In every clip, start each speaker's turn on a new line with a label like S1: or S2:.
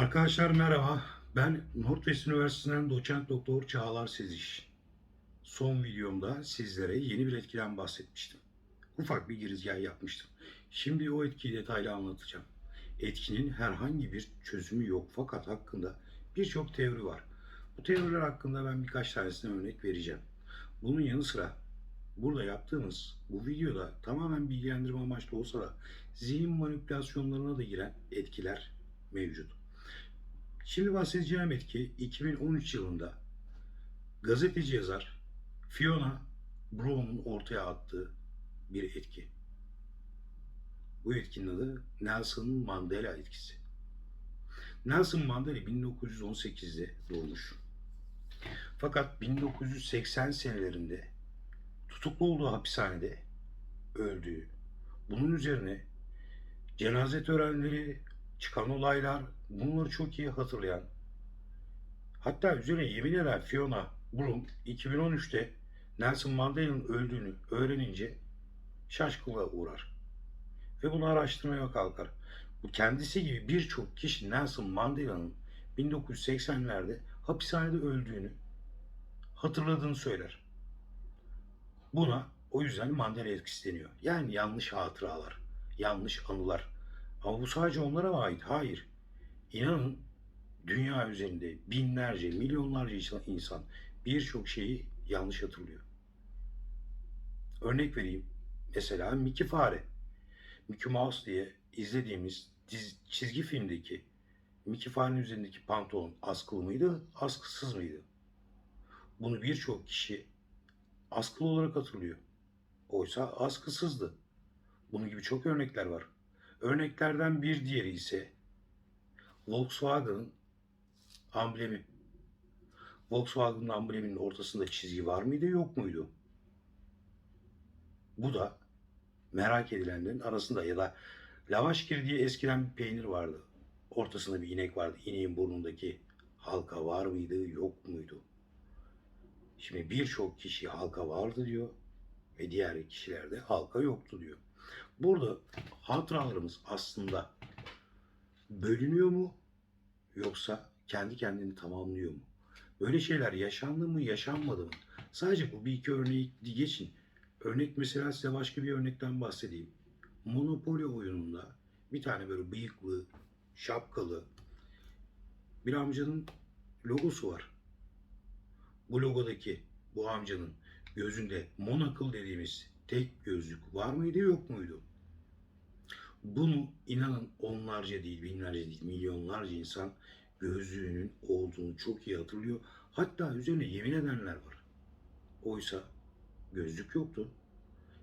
S1: Arkadaşlar merhaba. Ben Northwest Üniversitesi'nden doçent doktor Çağlar Seziş. Son videomda sizlere yeni bir etkiden bahsetmiştim. Ufak bir girizgah yapmıştım. Şimdi o etkiyi detaylı anlatacağım. Etkinin herhangi bir çözümü yok fakat hakkında birçok teori var. Bu teoriler hakkında ben birkaç tanesine örnek vereceğim. Bunun yanı sıra burada yaptığımız bu videoda tamamen bilgilendirme amaçlı olsa da zihin manipülasyonlarına da giren etkiler mevcut. Şimdi bahsedeceğim etki 2013 yılında gazeteci yazar Fiona Brown'un ortaya attığı bir etki. Bu etkinin adı Nelson Mandela etkisi. Nelson Mandela 1918'de doğmuş. Fakat 1980 senelerinde tutuklu olduğu hapishanede öldüğü. Bunun üzerine cenaze törenleri, çıkan olaylar bunları çok iyi hatırlayan hatta üzerine yemin eden Fiona Broom 2013'te Nelson Mandela'nın öldüğünü öğrenince şaşkınlığa uğrar ve bunu araştırmaya kalkar. Bu kendisi gibi birçok kişi Nelson Mandela'nın 1980'lerde hapishanede öldüğünü hatırladığını söyler. Buna o yüzden Mandela etkisi deniyor. Yani yanlış hatıralar, yanlış anılar. Ama bu sadece onlara ait? Hayır. İnanın dünya üzerinde binlerce, milyonlarca insan birçok şeyi yanlış hatırlıyor. Örnek vereyim. Mesela Mickey Fare. Mickey Mouse diye izlediğimiz çizgi filmdeki Mickey Fare'nin üzerindeki pantolon askılı mıydı, askısız mıydı? Bunu birçok kişi askılı olarak hatırlıyor. Oysa askısızdı. Bunun gibi çok örnekler var. Örneklerden bir diğeri ise Volkswagen'ın amblemi. Volkswagen'ın ambleminin ortasında çizgi var mıydı yok muydu? Bu da merak edilenlerin arasında ya da lavaşkir diye eskiden bir peynir vardı. Ortasında bir inek vardı. İneğin burnundaki halka var mıydı yok muydu? Şimdi birçok kişi halka vardı diyor ve diğer kişilerde halka yoktu diyor. Burada hatıralarımız aslında bölünüyor mu yoksa kendi kendini tamamlıyor mu? Böyle şeyler yaşandı mı yaşanmadı mı? Sadece bu bir iki örneği geçin. Örnek mesela size başka bir örnekten bahsedeyim. Monopoly oyununda bir tane böyle bıyıklı, şapkalı bir amcanın logosu var. Bu logodaki bu amcanın gözünde monokıl dediğimiz tek gözlük var mıydı yok muydu? Bunu inanın onlarca değil, binlerce değil, milyonlarca insan gözlüğünün olduğunu çok iyi hatırlıyor. Hatta üzerine yemin edenler var. Oysa gözlük yoktu.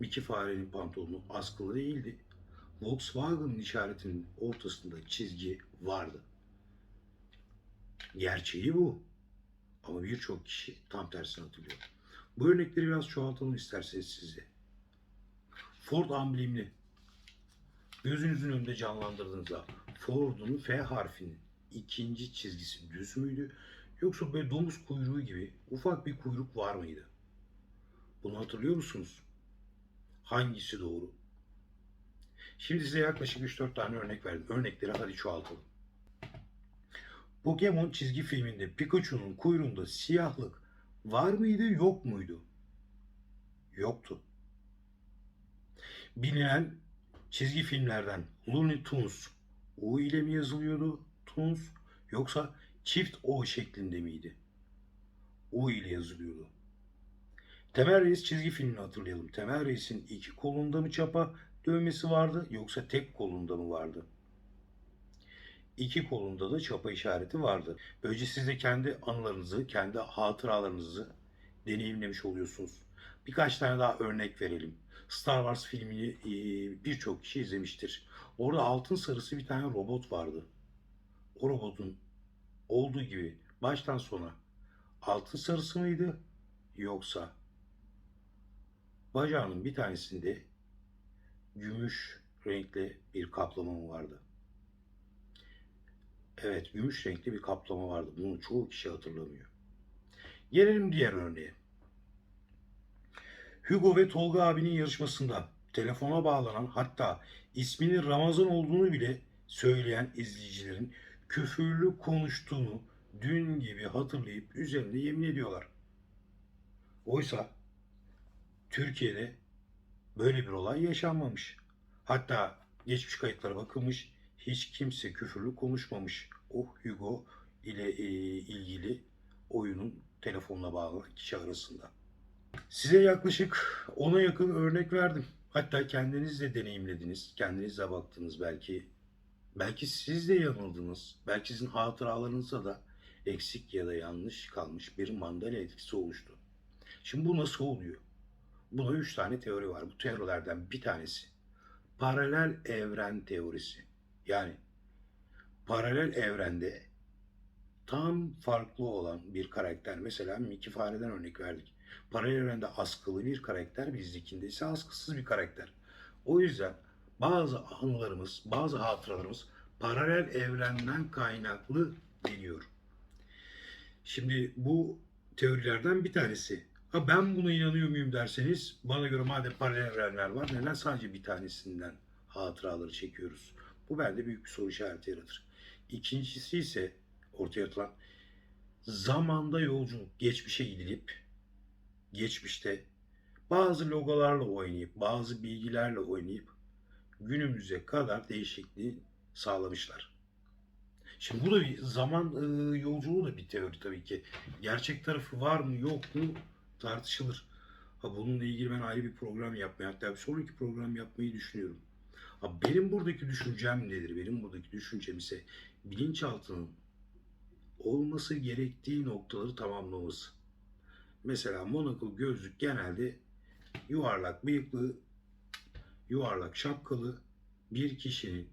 S1: Mickey farenin pantolonu askılı değildi. Volkswagen'ın işaretinin ortasında çizgi vardı. Gerçeği bu. Ama birçok kişi tam tersini hatırlıyor. Bu örnekleri biraz çoğaltalım isterseniz size. Ford amblemini gözünüzün önünde canlandırdığınızda Ford'un F harfinin ikinci çizgisi düz müydü? Yoksa böyle domuz kuyruğu gibi ufak bir kuyruk var mıydı? Bunu hatırlıyor musunuz? Hangisi doğru? Şimdi size yaklaşık 3-4 tane örnek verdim. Örnekleri hadi çoğaltalım. Pokemon çizgi filminde Pikachu'nun kuyruğunda siyahlık var mıydı yok muydu? Yoktu. Bilinen çizgi filmlerden Looney Tunes U ile mi yazılıyordu Tunes yoksa çift O şeklinde miydi? U ile yazılıyordu. Temel Reis çizgi filmini hatırlayalım. Temel Reis'in iki kolunda mı çapa dövmesi vardı yoksa tek kolunda mı vardı? İki kolunda da çapa işareti vardı. Böylece siz de kendi anılarınızı, kendi hatıralarınızı deneyimlemiş oluyorsunuz. Birkaç tane daha örnek verelim. Star Wars filmini e, birçok kişi izlemiştir. Orada altın sarısı bir tane robot vardı. O robotun olduğu gibi baştan sona altın sarısı mıydı yoksa bacağının bir tanesinde gümüş renkli bir kaplama mı vardı? Evet, gümüş renkli bir kaplama vardı. Bunu çoğu kişi hatırlamıyor. Gelelim diğer örneğe. Hugo ve Tolga abinin yarışmasında telefona bağlanan hatta isminin Ramazan olduğunu bile söyleyen izleyicilerin küfürlü konuştuğunu dün gibi hatırlayıp üzerinde yemin ediyorlar. Oysa Türkiye'de böyle bir olay yaşanmamış. Hatta geçmiş kayıtlara bakılmış hiç kimse küfürlü konuşmamış. O Hugo ile e, ilgili oyunun telefonla bağlanan kişi arasında. Size yaklaşık 10'a yakın örnek verdim. Hatta kendiniz de deneyimlediniz. Kendiniz de baktınız belki. Belki siz de yanıldınız. Belki sizin hatıralarınızda da eksik ya da yanlış kalmış bir mandalya etkisi oluştu. Şimdi bu nasıl oluyor? Buna üç tane teori var. Bu teorilerden bir tanesi paralel evren teorisi. Yani paralel evrende tam farklı olan bir karakter. Mesela Mickey Fare'den örnek verdik. Paralel evrende askılı bir karakter, bizdekinde ise askısız bir karakter. O yüzden bazı anılarımız, bazı hatıralarımız paralel evrenden kaynaklı deniyor. Şimdi bu teorilerden bir tanesi. Ha ben buna inanıyor muyum derseniz bana göre madem paralel evrenler var neden sadece bir tanesinden hatıraları çekiyoruz? Bu bende büyük bir soru işareti yaratır. İkincisi ise ortaya atılan zamanda yolculuk, geçmişe gidilip geçmişte bazı logolarla oynayıp, bazı bilgilerle oynayıp günümüze kadar değişikliği sağlamışlar. Şimdi bu da bir zaman e, yolculuğu da bir teori tabii ki. Gerçek tarafı var mı yok mu tartışılır. Ha bununla ilgili ben ayrı bir program yapmayı hatta bir sonraki program yapmayı düşünüyorum. Ha benim buradaki düşüncem nedir? Benim buradaki düşüncem ise bilinçaltının olması gerektiği noktaları tamamlaması. Mesela monokul gözlük genelde yuvarlak bıyıklı, yuvarlak şapkalı bir kişinin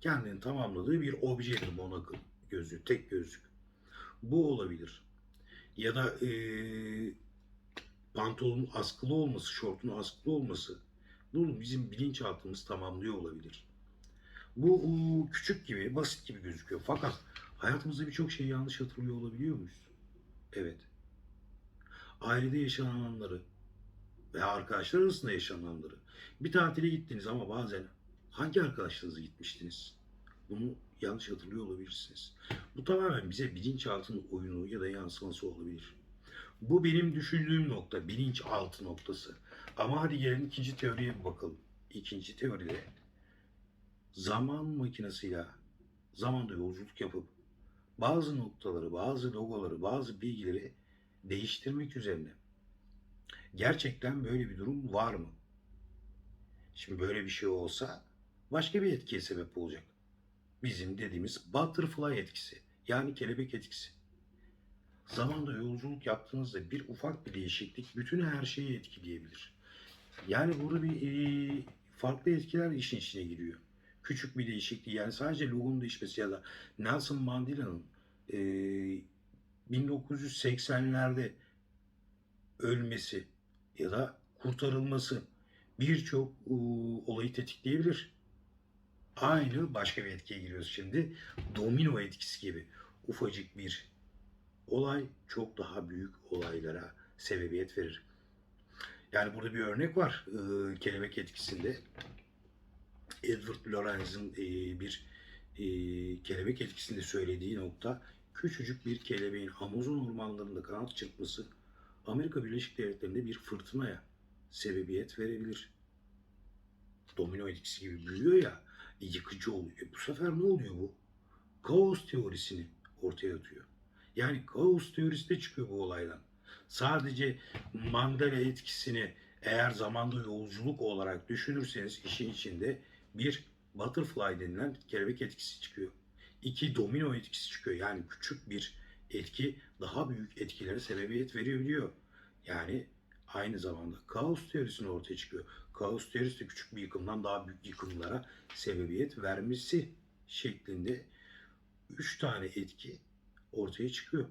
S1: kendini tamamladığı bir objedir monokul gözlük, tek gözlük. Bu olabilir. Ya da eee pantolonun askılı olması, şortun askılı olması bunu bizim bilinçaltımız tamamlıyor olabilir. Bu küçük gibi, basit gibi gözüküyor. Fakat hayatımızda birçok şeyi yanlış hatırlıyor olabiliyor muyuz? Evet. Ailede yaşananları veya arkadaşlar arasında yaşananları. Bir tatile gittiniz ama bazen hangi arkadaşlarınızla gitmiştiniz? Bunu yanlış hatırlıyor olabilirsiniz. Bu tamamen bize bilinçaltının oyunu ya da yansıması olabilir. Bu benim düşündüğüm nokta, bilinçaltı noktası. Ama hadi gelin ikinci teoriye bir bakalım. İkinci teoride zaman makinesiyle zamanda yolculuk yapıp bazı noktaları, bazı logoları, bazı bilgileri değiştirmek üzerine. Gerçekten böyle bir durum var mı? Şimdi böyle bir şey olsa başka bir etkiye sebep olacak. Bizim dediğimiz butterfly etkisi. Yani kelebek etkisi. Zamanda yolculuk yaptığınızda bir ufak bir değişiklik bütün her şeyi etkileyebilir. Yani burada bir e, farklı etkiler işin içine giriyor. Küçük bir değişiklik yani sadece logonun değişmesi ya da Nelson Mandela'nın e, 1980'lerde ölmesi ya da kurtarılması birçok olayı tetikleyebilir. Aynı başka bir etkiye giriyoruz şimdi. Domino etkisi gibi ufacık bir olay çok daha büyük olaylara sebebiyet verir. Yani burada bir örnek var e, kelebek etkisinde. Edward Lorenz'in e, bir e, kelebek etkisinde söylediği nokta küçücük bir kelebeğin Amazon ormanlarında kanat çırpması Amerika Birleşik Devletleri'nde bir fırtınaya sebebiyet verebilir. Domino etkisi gibi büyüyor ya yıkıcı oluyor. E bu sefer ne oluyor bu? Kaos teorisini ortaya atıyor. Yani kaos teorisi de çıkıyor bu olaydan. Sadece Mandela etkisini eğer zamanda yolculuk olarak düşünürseniz işin içinde bir butterfly denilen kelebek etkisi çıkıyor. İki domino etkisi çıkıyor. Yani küçük bir etki daha büyük etkilere sebebiyet verebiliyor. Yani aynı zamanda kaos teorisini ortaya çıkıyor. Kaos teorisi de küçük bir yıkımdan daha büyük yıkımlara sebebiyet vermesi şeklinde üç tane etki ortaya çıkıyor.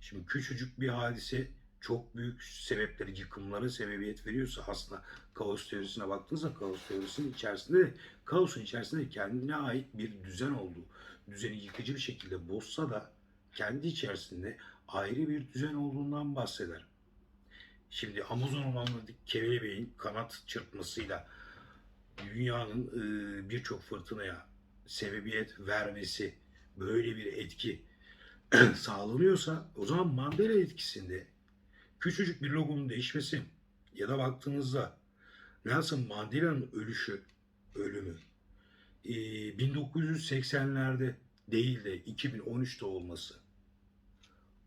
S1: Şimdi küçücük bir hadise çok büyük sebepleri, yıkımlara sebebiyet veriyorsa aslında kaos teorisine baktığınızda kaos teorisinin içerisinde kaosun içerisinde kendine ait bir düzen olduğu, düzeni yıkıcı bir şekilde bozsa da kendi içerisinde ayrı bir düzen olduğundan bahseder. Şimdi Amazon ormanlarındaki kelebeğin kanat çırpmasıyla dünyanın e, birçok fırtınaya sebebiyet vermesi, böyle bir etki sağlanıyorsa o zaman Mandela etkisinde küçücük bir logonun değişmesi ya da baktığınızda Nelson Mandela'nın ölüşü, ölümü e, 1980'lerde değil de 2013'te olması,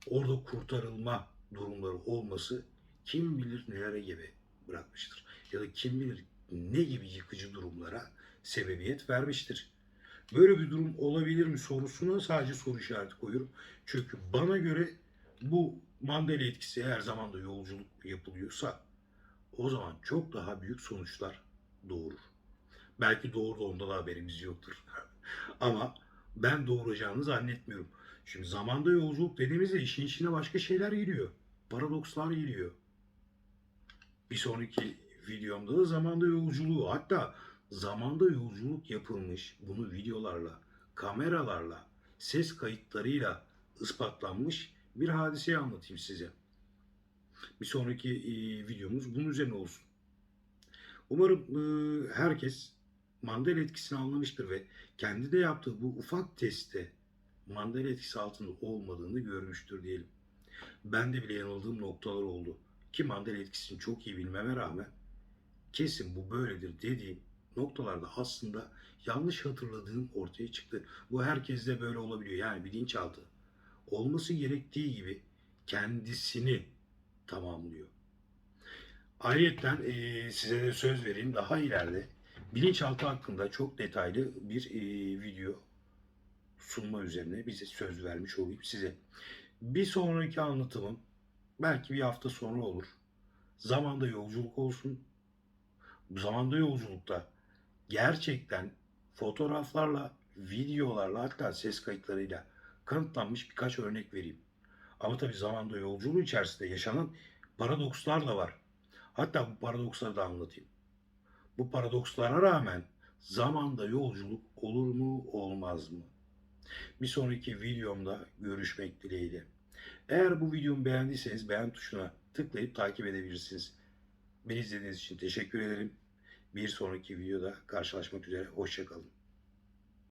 S1: orada kurtarılma durumları olması kim bilir nelere gebe bırakmıştır. Ya da kim bilir ne gibi yıkıcı durumlara sebebiyet vermiştir. Böyle bir durum olabilir mi sorusuna sadece soru işareti koyuyorum. Çünkü bana göre bu Mandela etkisi her zaman da yolculuk yapılıyorsa o zaman çok daha büyük sonuçlar doğurur. Belki doğru da onda da haberimiz yoktur. Ama ben doğuracağını zannetmiyorum. Şimdi zamanda yolculuk dediğimizde işin içine başka şeyler giriyor. Paradokslar giriyor. Bir sonraki videomda da zamanda yolculuğu hatta zamanda yolculuk yapılmış bunu videolarla, kameralarla, ses kayıtlarıyla ispatlanmış bir hadiseyi anlatayım size. Bir sonraki e, videomuz bunun üzerine olsun. Umarım e, herkes Mandela etkisini anlamıştır ve kendi de yaptığı bu ufak testte Mandela etkisi altında olmadığını görmüştür diyelim. Ben de bile yanıldığım noktalar oldu. Ki Mandela etkisini çok iyi bilmeme rağmen kesin bu böyledir dediğim noktalarda aslında yanlış hatırladığım ortaya çıktı. Bu herkeste böyle olabiliyor. Yani bilinçaltı olması gerektiği gibi kendisini tamamlıyor. Ayrıca e, size de söz vereyim daha ileride bilinçaltı hakkında çok detaylı bir e, video sunma üzerine bize söz vermiş olayım size. Bir sonraki anlatımım belki bir hafta sonra olur. Zamanda yolculuk olsun. Bu zamanda yolculukta gerçekten fotoğraflarla, videolarla hatta ses kayıtlarıyla kanıtlanmış birkaç örnek vereyim. Ama tabii zamanda yolculuğu içerisinde yaşanan paradokslar da var. Hatta bu paradoksları da anlatayım. Bu paradokslara rağmen zamanda yolculuk olur mu olmaz mı? Bir sonraki videomda görüşmek dileğiyle. Eğer bu videomu beğendiyseniz beğen tuşuna tıklayıp takip edebilirsiniz. Beni izlediğiniz için teşekkür ederim. Bir sonraki videoda karşılaşmak üzere. Hoşçakalın.